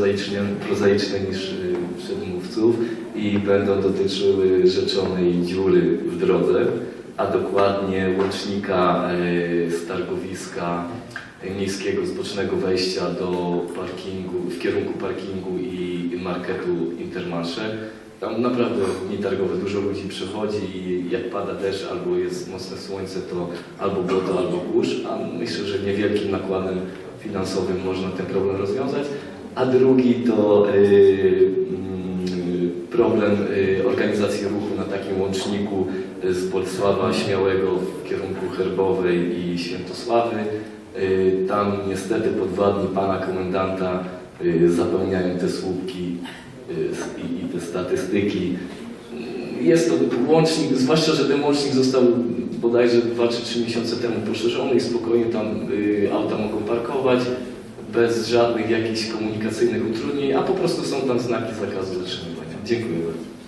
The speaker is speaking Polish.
prozaiczne, prozaiczne niż y, przedmówców i będą dotyczyły rzeczonej dziury w drodze, a dokładnie łącznika y, z targowiska miejskiego z bocznego wejścia do parkingu, w kierunku parkingu i marketu Intermarché. Tam naprawdę dni targowe dużo ludzi przechodzi i jak pada deszcz albo jest mocne słońce, to albo błoto, albo kurz, a myślę, że niewielkim nakładem finansowym można ten problem rozwiązać. A drugi to y, mm, problem y, organizacji ruchu na takim łączniku z Bolesława Śmiałego w kierunku Herbowej i Świętosławy. Y, Tam niestety po dwa dni pana komendanta zapełniają te słupki i, te statystyki. Y, Jest to łącznik, zwłaszcza, że ten łącznik został bodajże 2 czy 3 miesiące temu poszerzony i spokojnie tam auta mogą parkować bez żadnych jakichś komunikacyjnych utrudnień, a po prostu są tam znaki zakazu zatrzymywania. Dziękuję bardzo.